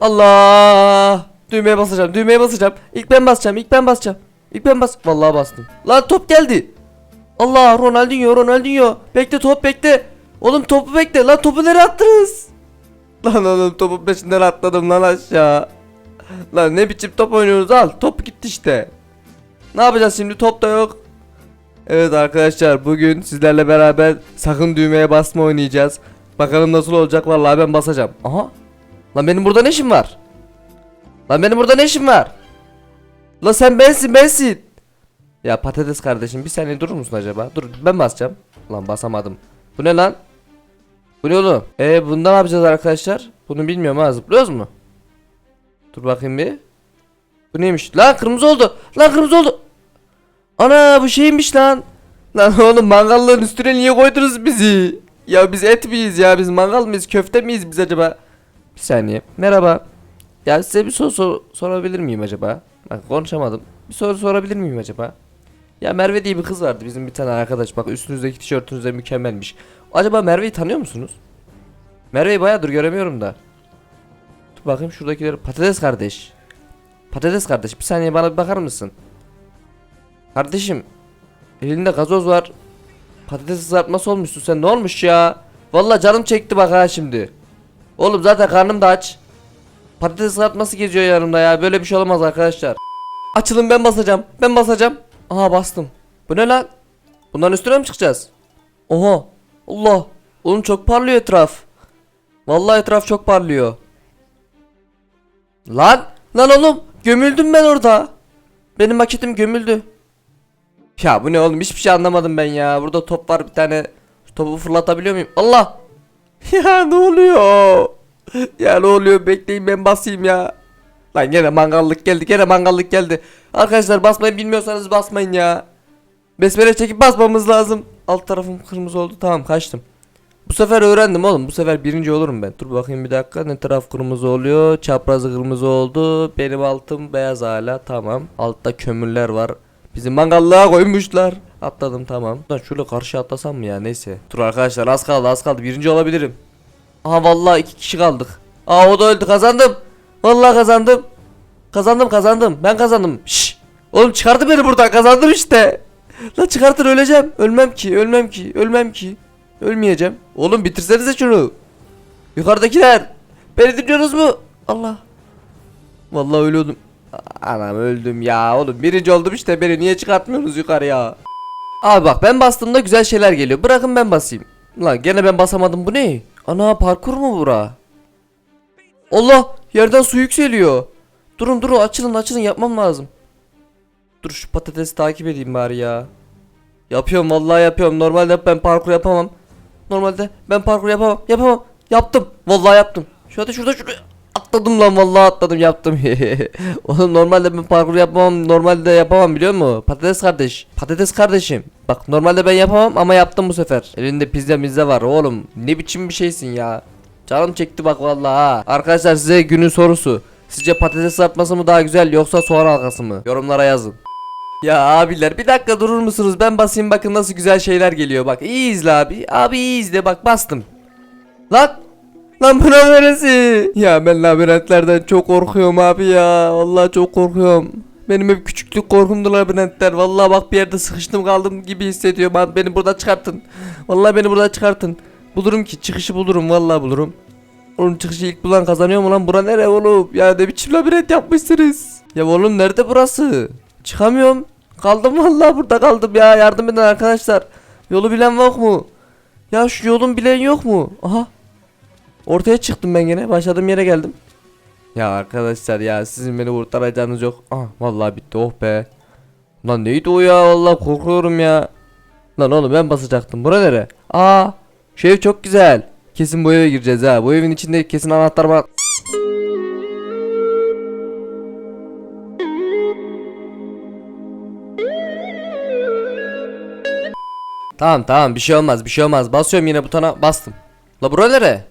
Allah. Düğmeye basacağım. Düğmeye basacağım. İlk ben basacağım. İlk ben basacağım. İlk ben bas. Vallahi bastım. Lan top geldi. Allah Ronaldinho Ronaldinho. Bekle top bekle. Oğlum topu bekle. Lan topu nereye attınız? Lan oğlum topun peşinden atladım lan aşağı. Lan ne biçim top oynuyoruz al. Top gitti işte. Ne yapacağız şimdi top da yok. Evet arkadaşlar bugün sizlerle beraber sakın düğmeye basma oynayacağız. Bakalım nasıl olacak vallahi ben basacağım. Aha. Lan benim burada ne işim var? Lan benim burada ne işim var? Lan sen bensin bensin. Ya patates kardeşim bir saniye durur musun acaba? Dur ben basacağım. Lan basamadım. Bu ne lan? Bu ne oğlum? Ee bunda ne yapacağız arkadaşlar? Bunu bilmiyorum ha zıplıyoruz mu? Dur bakayım bir. Bu neymiş? Lan kırmızı oldu. Lan kırmızı oldu. Ana bu şeymiş lan. Lan oğlum mangallığın üstüne niye koydunuz bizi? Ya biz et miyiz ya? Biz mangal mıyız? Köfte miyiz biz acaba? Bir saniye. Merhaba. Ya size bir soru sor- sorabilir miyim acaba? Bak konuşamadım. Bir soru sorabilir miyim acaba? Ya Merve diye bir kız vardı bizim bir tane arkadaş. Bak üstünüzdeki tişörtünüz de mükemmelmiş. Acaba Merve'yi tanıyor musunuz? Merve'yi bayağıdır göremiyorum da. Dur bakayım şuradakileri. Patates kardeş. Patates kardeş bir saniye bana bir bakar mısın? Kardeşim elinde gazoz var. Patates kızartması olmuşsun sen ne olmuş ya? Vallahi canım çekti bak ha şimdi. Oğlum zaten karnım da aç. Patates kızartması geziyor yanımda ya. Böyle bir şey olamaz arkadaşlar. Açılın ben basacağım. Ben basacağım. Aha bastım. Bu ne lan? Bunların üstüne mi çıkacağız? Oha. Allah. Oğlum çok parlıyor etraf. Vallahi etraf çok parlıyor. Lan. Lan oğlum. Gömüldüm ben orada. Benim maketim gömüldü. Ya bu ne oğlum hiçbir şey anlamadım ben ya. Burada top var bir tane. Topu fırlatabiliyor muyum? Allah. Ya ne oluyor? Ya ne oluyor? Bekleyin ben basayım ya. Lan gene mangallık geldi. Gene mangallık geldi. Arkadaşlar basmayı bilmiyorsanız basmayın ya. Besmele çekip basmamız lazım. Alt tarafım kırmızı oldu. Tamam kaçtım. Bu sefer öğrendim oğlum. Bu sefer birinci olurum ben. Dur bakayım bir dakika. Ne taraf kırmızı oluyor? Çaprazı kırmızı oldu. Benim altım beyaz hala. Tamam. Altta kömürler var. Bizi mangallığa koymuşlar. Atladım tamam. Lan şöyle karşı atlasam mı ya neyse. Dur arkadaşlar az kaldı az kaldı. Birinci olabilirim. Aha vallahi iki kişi kaldık. Aa o da öldü kazandım. Vallahi kazandım. Kazandım kazandım. Ben kazandım. Şş. Oğlum çıkardı beni buradan kazandım işte. La çıkartır öleceğim. Ölmem ki ölmem ki ölmem ki. Ölmeyeceğim. Oğlum bitirsenize şunu. Yukarıdakiler. Beni dinliyorsunuz mu? Allah. Vallahi ölüyordum. Anam öldüm ya. Oğlum birinci oldum işte beni niye çıkartmıyorsunuz yukarıya? Abi bak ben bastığımda güzel şeyler geliyor. Bırakın ben basayım. Lan gene ben basamadım bu ne? Ana parkur mu bura? Allah yerden su yükseliyor. Durun durun açılın açılın yapmam lazım. Dur şu patatesi takip edeyim bari ya. Yapıyorum vallahi yapıyorum. Normalde ben parkur yapamam. Normalde ben parkur yapamam. Yapamam. Yaptım. Vallahi yaptım. Şurada şurada şurada atladım lan vallahi atladım yaptım. Oğlum normalde ben parkur yapamam. Normalde yapamam biliyor musun? Patates kardeş. Patates kardeşim. Bak normalde ben yapamam ama yaptım bu sefer. Elinde pizza mizza var oğlum. Ne biçim bir şeysin ya. Canım çekti bak vallahi ha. Arkadaşlar size günün sorusu. Sizce patates kızartması mı daha güzel yoksa soğan halkası mı? Yorumlara yazın. Ya abiler bir dakika durur musunuz? Ben basayım bakın nasıl güzel şeyler geliyor bak. İyi izle abi. Abi iyi izle bak bastım. Lan! Lan bu neresi? Ya ben labirentlerden çok korkuyorum abi ya. Vallahi çok korkuyorum. Benim hep küçüklük korkumdu labirentler. Vallahi bak bir yerde sıkıştım kaldım gibi hissediyorum abi. Beni buradan çıkartın. Vallahi beni buradan çıkartın. Bulurum ki çıkışı bulurum vallahi bulurum. Oğlum çıkışı ilk bulan kazanıyor mu lan? Bura nere oğlum? Ya ne biçim labirent yapmışsınız? Ya oğlum nerede burası? Çıkamıyorum. Kaldım vallahi burada kaldım ya. Yardım edin arkadaşlar. Yolu bilen yok mu? Ya şu yolun bilen yok mu? Aha. Ortaya çıktım ben gene. Başladığım yere geldim. Ya arkadaşlar ya sizin beni kurtaracağınız yok. Ah vallahi bitti oh be. Lan neydi o ya vallahi korkuyorum ya. Lan oğlum ben basacaktım. Bura nere? Aa şu çok güzel. Kesin bu eve gireceğiz ha. Bu evin içinde kesin anahtar var. Tamam tamam bir şey olmaz bir şey olmaz. Basıyorum yine butona bastım. La bura nere?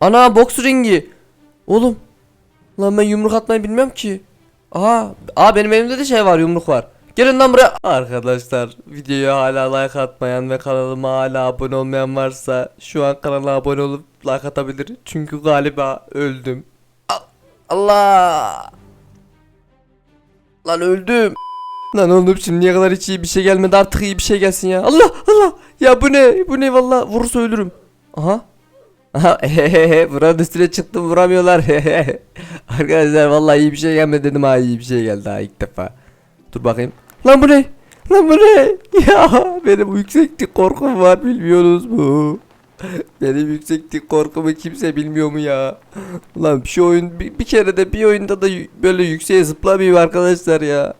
Ana boks ringi. Oğlum. Lan ben yumruk atmayı bilmiyorum ki. Aha. Aa benim elimde de şey var yumruk var. Gelin lan buraya. Arkadaşlar videoya hala like atmayan ve kanalıma hala abone olmayan varsa şu an kanala abone olup like atabilir. Çünkü galiba öldüm. Allah. Lan öldüm. Lan oğlum şimdiye kadar hiç iyi bir şey gelmedi artık iyi bir şey gelsin ya. Allah Allah. Ya bu ne? Bu ne valla vurursa ölürüm. Aha. Aha hehehe buranın üstüne çıktım vuramıyorlar. Arkadaşlar vallahi iyi bir şey gelmedi dedim ha iyi bir şey geldi ha ilk defa. Dur bakayım. Lan bu ne? Lan bu ne? Ya benim yükseklik korkum var bilmiyorsunuz mu? Benim yükseklik korkumu kimse bilmiyor mu ya? Ulan şu oyun bir, bir kere de bir oyunda da böyle yükseğe zıplamayayım arkadaşlar ya.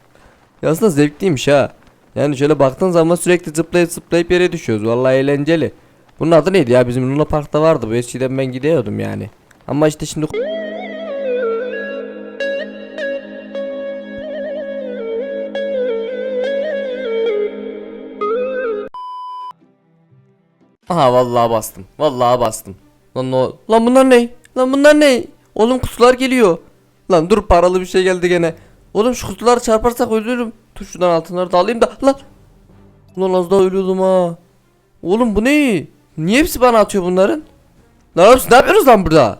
Ya aslında zevkliymiş ha. Yani şöyle baktığın zaman sürekli zıplayıp zıplayıp yere düşüyoruz. Vallahi eğlenceli. Bunun adı neydi ya? Bizim Luna Park'ta vardı. Bu eskiden ben gidiyordum yani. Ama işte şimdi Aha vallahi bastım. Vallahi bastım. Lan o Lan bunlar ne? Lan bunlar ne? Oğlum kutular geliyor. Lan dur paralı bir şey geldi gene. Oğlum şu kutuları çarparsak ölürüm. Dur şuradan altınları da alayım da lan. Lan az daha ölüyordum ha. Oğlum bu ne? Niye hepsi bana atıyor bunların? Oğlum siz ne yapıyorsunuz lan burada?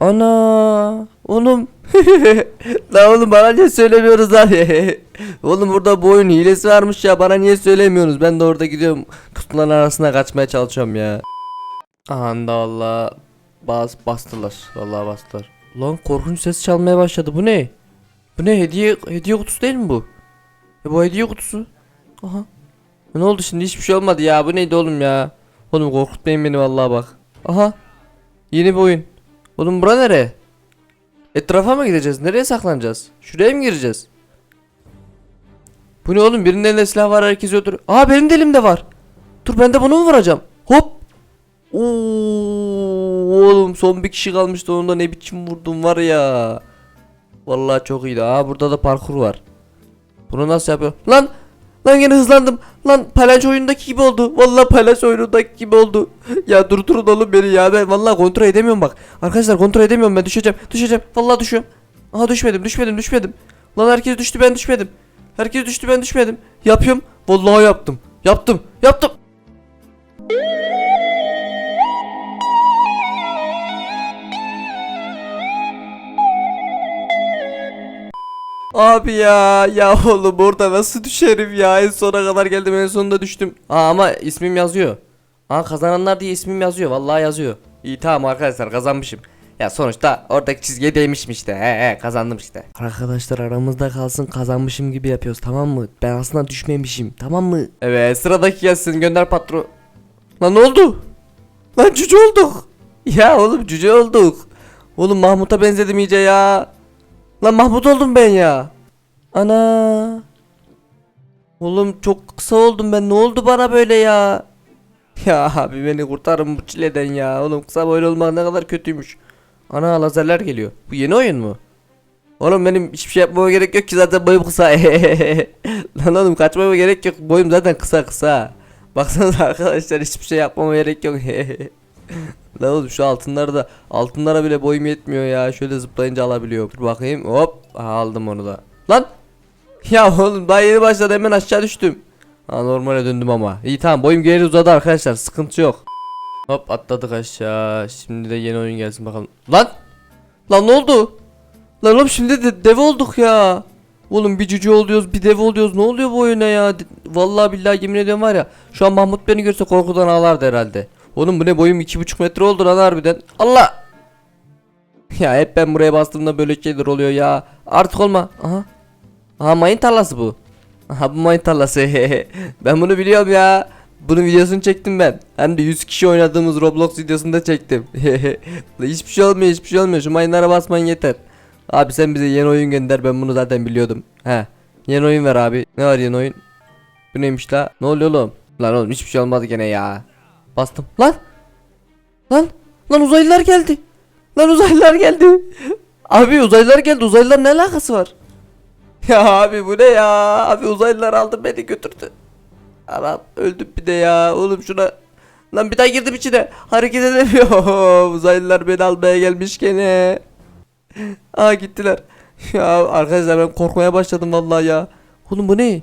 Ana oğlum. La oğlum bana niye söylemiyoruz lan? Oğlum burada bu oyun hilesi varmış ya bana niye söylemiyorsunuz? Ben de orada gidiyorum kutuların arasına kaçmaya çalışıyorum ya. Anda valla bas bastılar vallahi bastılar Lan korkunç ses çalmaya başladı bu ne Bu ne hediye hediye kutusu değil mi bu e, Bu hediye kutusu Aha Ne oldu şimdi hiçbir şey olmadı ya bu neydi oğlum ya Oğlum korkutmayın beni vallahi bak Aha Yeni bir oyun Oğlum bura nere? Etrafa mı gideceğiz? Nereye saklanacağız? Şuraya mı gireceğiz? Bu ne oğlum? Birinin elinde silah var herkes öldürüyor. Aa benim de elimde var. Dur ben de bunu mu vuracağım? Hop. Oo, oğlum son bir kişi kalmıştı onu da ne biçim vurdum var ya. Vallahi çok iyiydi. Aa burada da parkur var. Bunu nasıl yapıyor? Lan! Lan yine hızlandım. Lan palyaço oyundaki gibi oldu. Vallahi palyaço oyunundaki gibi oldu. ya durdurun oğlum beni ya. Ben vallahi kontrol edemiyorum bak. Arkadaşlar kontrol edemiyorum ben düşeceğim. Düşeceğim. Vallahi düşüyorum. Aha düşmedim düşmedim düşmedim. Lan herkes düştü ben düşmedim. Herkes düştü ben düşmedim. Yapıyorum. Vallahi yaptım. Yaptım. Yaptım. Abi ya ya oğlum orada nasıl düşerim ya en sona kadar geldim en sonunda düştüm. Aa ama ismim yazıyor. Aa kazananlar diye ismim yazıyor vallahi yazıyor. İyi tamam arkadaşlar kazanmışım. Ya sonuçta oradaki çizgiye değmişim işte. He he kazandım işte. Arkadaşlar aramızda kalsın kazanmışım gibi yapıyoruz tamam mı? Ben aslında düşmemişim tamam mı? Evet sıradaki gelsin gönder patron. Lan ne oldu? Lan cüce olduk. Ya oğlum cüce olduk. Oğlum Mahmut'a benzedim iyice ya. Lan Mahmut oldum ben ya. Ana. Oğlum çok kısa oldum ben. Ne oldu bana böyle ya? Ya abi beni kurtarın bu çileden ya. Oğlum kısa boylu olmak ne kadar kötüymüş. Ana lazerler geliyor. Bu yeni oyun mu? Oğlum benim hiçbir şey yapmama gerek yok ki zaten boyum kısa. Lan oğlum kaçmama gerek yok. Boyum zaten kısa kısa. Baksanıza arkadaşlar hiçbir şey yapmama gerek yok. Lan oğlum şu altınları da altınlara bile boyum yetmiyor ya. Şöyle zıplayınca alabiliyorum. Dur bakayım. Hop. Aldım onu da. Lan. Ya oğlum daha yeni başladı hemen aşağı düştüm. Ha normale döndüm ama. İyi tamam boyum geri uzadı arkadaşlar. Sıkıntı yok. Hop atladık aşağı. Şimdi de yeni oyun gelsin bakalım. Lan. Lan ne oldu? Lan oğlum şimdi de dev olduk ya. Oğlum bir cüce oluyoruz bir dev oluyoruz. Ne oluyor bu oyuna ya? Vallahi billahi yemin ediyorum var ya. Şu an Mahmut beni görse korkudan ağlardı herhalde. Oğlum bu ne boyum iki buçuk metre oldu lan harbiden. Allah. Ya hep ben buraya bastığımda böyle şeyler oluyor ya. Artık olma. Aha. Aha mayın tarlası bu. Aha bu mayın tarlası. ben bunu biliyorum ya. Bunun videosunu çektim ben. Hem de 100 kişi oynadığımız Roblox videosunda çektim. hiçbir şey olmuyor hiçbir şey olmuyor. Şu mayınlara basman yeter. Abi sen bize yeni oyun gönder ben bunu zaten biliyordum. He. Yeni oyun ver abi. Ne var yeni oyun? Bu neymiş la? Ne oluyor oğlum? Lan oğlum hiçbir şey olmadı gene ya. Bastım. Lan. Lan. Lan uzaylılar geldi. Lan uzaylılar geldi. Abi uzaylılar geldi. Uzaylılar ne alakası var? Ya abi bu ne ya? Abi uzaylılar aldı beni götürdü. Anam öldüm bir de ya. Oğlum şuna Lan bir daha girdim içine. Hareket edemiyorum. Uzaylılar beni almaya gelmiş gene. Aa gittiler. Ya arkadaşlar ben korkmaya başladım vallahi ya. Oğlum bu ne?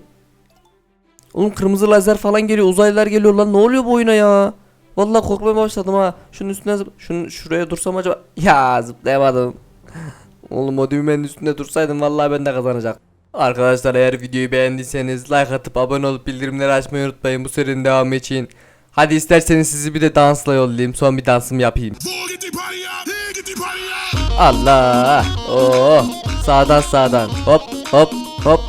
Oğlum kırmızı lazer falan geliyor, uzaylılar geliyor lan. Ne oluyor bu oyuna ya? Vallahi korkmaya başladım ha. Şunun üstüne zıp- şuraya dursam acaba? Ya zıplayamadım. Oğlum o düğmenin üstünde dursaydım vallahi ben de kazanacak. Arkadaşlar eğer videoyu beğendiyseniz like atıp abone olup bildirimleri açmayı unutmayın bu serinin devamı için. Hadi isterseniz sizi bir de dansla yollayayım. Son bir dansımı yapayım. Allah! Oo! Sağdan sağdan. Hop hop hop